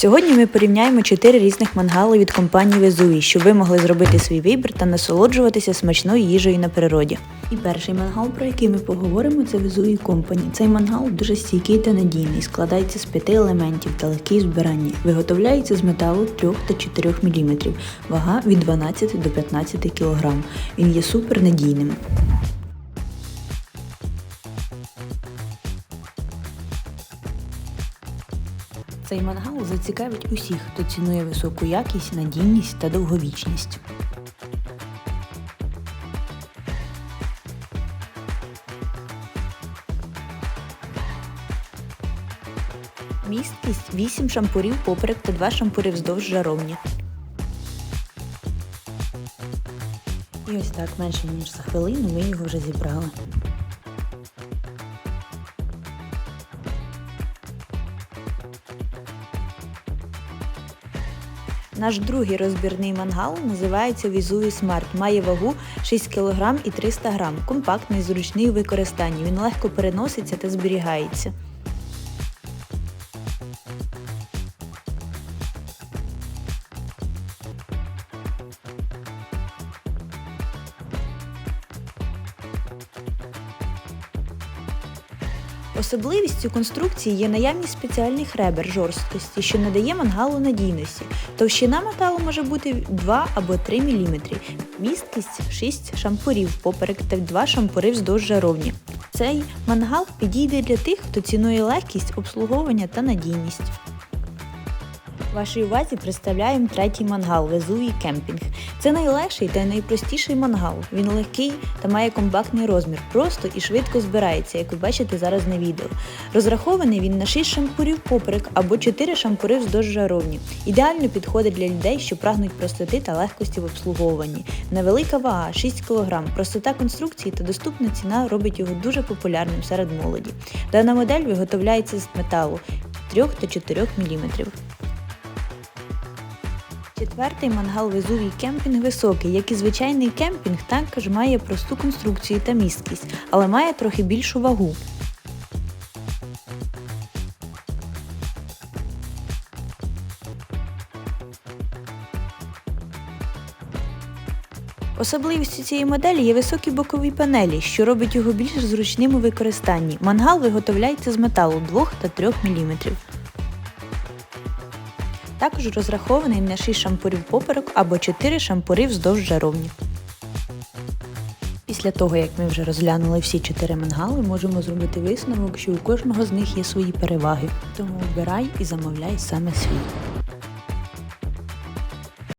Сьогодні ми порівняємо 4 різних мангали від компанії Везуві, щоб ви могли зробити свій вибір та насолоджуватися смачною їжею на природі. І перший мангал, про який ми поговоримо, це Везуві Company. Цей мангал дуже стійкий та надійний, складається з п'яти елементів та легкий в збиранні. Виготовляється з металу 3 та 4 мм, вага від 12 до 15 кг. Він є супернадійним. Цей мангал зацікавить усіх, хто цінує високу якість, надійність та довговічність. Місткість 8 шампурів поперек та 2 шампури вздовж жаровні. І ось так менше ніж за хвилину ми його вже зібрали. Наш другий розбірний мангал називається Візуві Смарт. Має вагу 6 кг і 300 г. Компактний, зручний у використанні. Він легко переноситься та зберігається. Особливістю конструкції є наявність спеціальних ребер жорсткості, що надає мангалу надійності. Товщина металу може бути 2 або 3 мм, місткість 6 шампурів поперек та 2 шампури вздовж жаровні. Цей мангал підійде для тих, хто цінує легкість, обслуговування та надійність. Вашій увазі представляємо третій мангал Везувій Кемпінг. Це найлегший та найпростіший мангал. Він легкий та має компактний розмір, просто і швидко збирається, як ви бачите зараз на відео. Розрахований він на 6 шампурів поперек або 4 шампури вздовж жаровні. Ідеально підходить для людей, що прагнуть простоти та легкості в обслуговуванні. Невелика вага 6 кг. Простота конструкції та доступна ціна робить його дуже популярним серед молоді. Дана модель виготовляється з металу 3 та 4 мм. Четвертий мангал Везувій кемпінг високий, як і звичайний кемпінг, також має просту конструкцію та місткість, але має трохи більшу вагу. Особливістю цієї моделі є високі бокові панелі, що робить його більш зручним у використанні. Мангал виготовляється з металу 2 та 3 мм. Також розрахований на 6 шампурів поперек або 4 шампури вздовж жаровні. Після того, як ми вже розглянули всі чотири мангали, можемо зробити висновок, що у кожного з них є свої переваги. Тому обирай і замовляй саме свій.